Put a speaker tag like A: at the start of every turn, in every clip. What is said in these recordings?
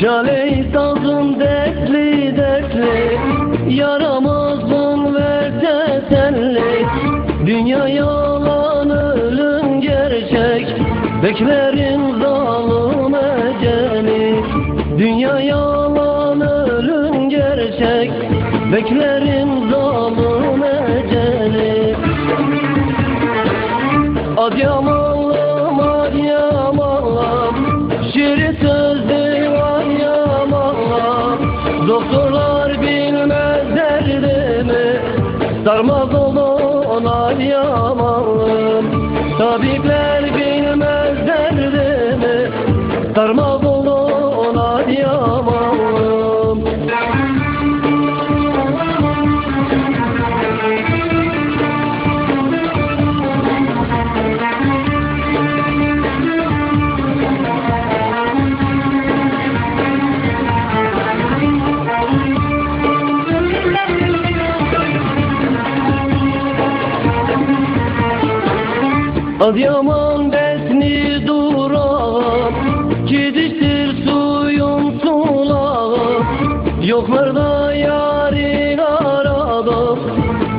A: Çaleyi sazım dertli dertli Yaramazım ver teselli Dünya yalan ölüm gerçek Beklerim zalim eceli. Dünya yalan ölüm gerçek Beklerim zalim eceli. Adıyamanlım Adıyamanlım Şirin sözde Sarmaz olun Adıyamanlım Tabipler bilmez Adıyaman besni duram Gidiştir suyun sulağı Yoklarda yarin aradım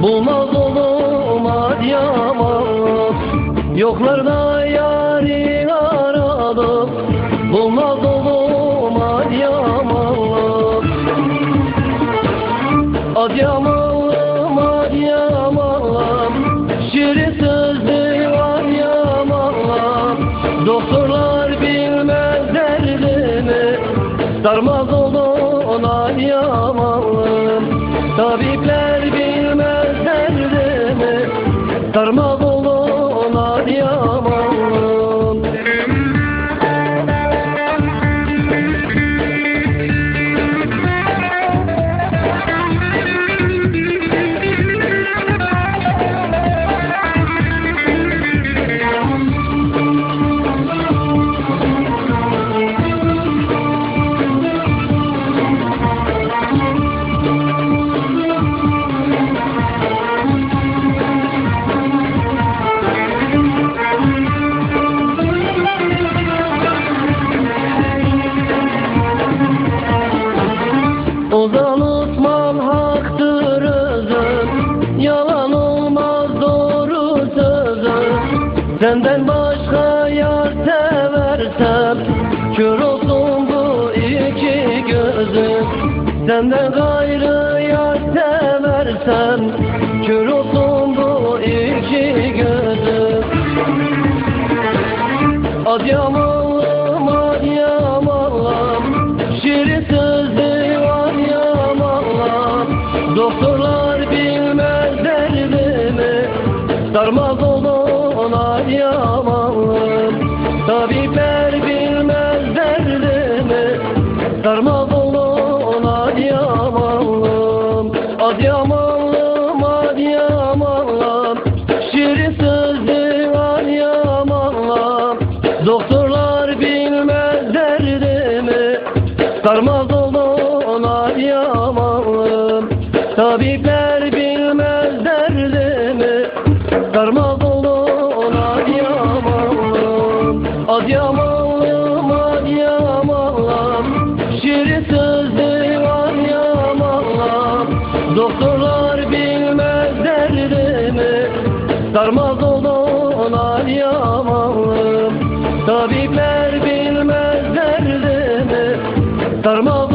A: Bulmaz olum Adıyaman. Yoklarda Sarmaz olun Adıyamanlım Tabipler bilmez derdimi Sarmaz Senden başka yar seversem Kör olsun bu iki gözüm. Senden gayrı yar seversem Kör olsun bu iki gözüm. Adıyamanlım Adıyamanlım Şirin sözlü Adıyamanlım Doktorlar bilmez derdimi Sarmaz Adıyamanlım Tabipler bilmez derdimi. Sarmaz olun Adıyamanlım Adıyamanlım Adıyamanlım Şirin sözlü Adıyamanlım Doktorlar bilmez derdimi. Sarmaz olun Adıyamanlım Tabipler bilmez derdimi. Sarmaz olun Adıyamanlım Tabipler bilmez derdimi Sarmaz